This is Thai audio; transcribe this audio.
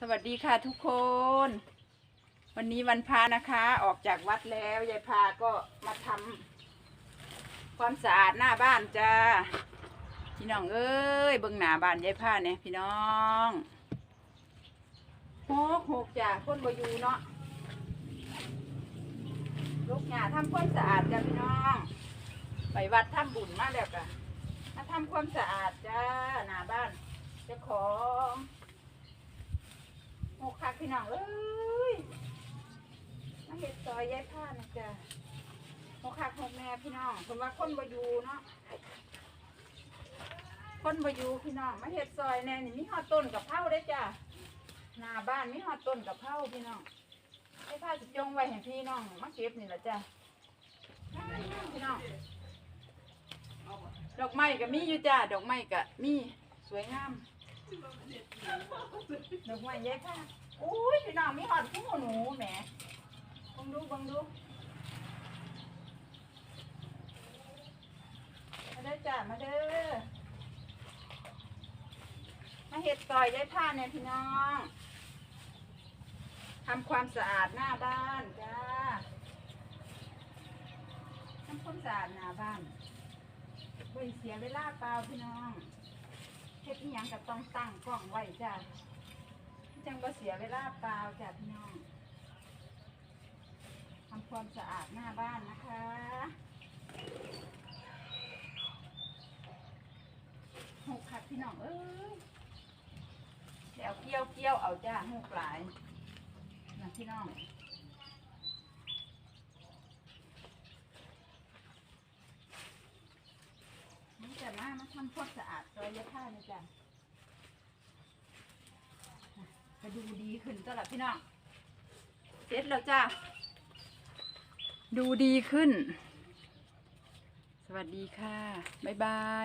สวัสดีค่ะทุกคน วันนี้วันพระนะคะ ออกจากวัดแล้วยายพาก็มาทำความสะอาดหน้าบ้านจ้าพี่น้องเอ้ยเบิ่งหน้าบ้านยายพาเนี่ยพี่น้องหกหกจ้าคนบอยู่เนาะลูกหญ้าทำความสะอาดจ้าพี่น้อง ไปวัดทำบุญมาแล้วกะมาทำความสะอาดจ้าหน้าบ้านเจ้าของ หกคักพี่น้องเอ้ยมาเห็ดซอยยายผ้านะจ๊ะหกคักหกแม่พี่น้องคนว่าคนบอยูเนาะคนบอยูพี่น้องมาเห็ดซอยแน่นี่มีหอดต้นกับเผาได้จ้ะหน้าบ้านมีหอดต้นกับเผาพี่น้องยายผ้าจะจงไว้ให้พี่น้องมาเก็บนี่แหละจ้ะพี่น้องดอกไม้ก็มีอยู่จ้ะดอกไม้ก็มีสวยงาม ดอกไม้แยกค่ะ อุ้ยพี่น้องมีหอดคู่หนูแหมบังดูบังดูมาเด้อจ้ามาเด้อ มาเห็ดซอยได้ผ้าเนี่ยพี่น้องทำความสะอาดหน้าบ้านจ้าทำความสะอาดหน้าบ้านไม่เสียเวลาเปล่าพี่น้อง เฮ็ดอิหยังก็ต้องตั้งกล้องไว้จ้าจังบ่เสียเวลาเปล่าจ้ะพี่น้องทำความสะอาดหน้าบ้านนะคะหกขัดพี่น้องเอ้ยเดี๋ยวเกี้ยวเกี้ยวเอาจ้าหกหลายนะพี่น้องนี่จะ มามาทำความสะอาดซอยยาผ้านะจ้ะจะดูดีขึ้นตลอดพี่น้องเสร็จแล้วจ้าดูดีขึ้น สวัสดีค่ะ บ๊ายบาย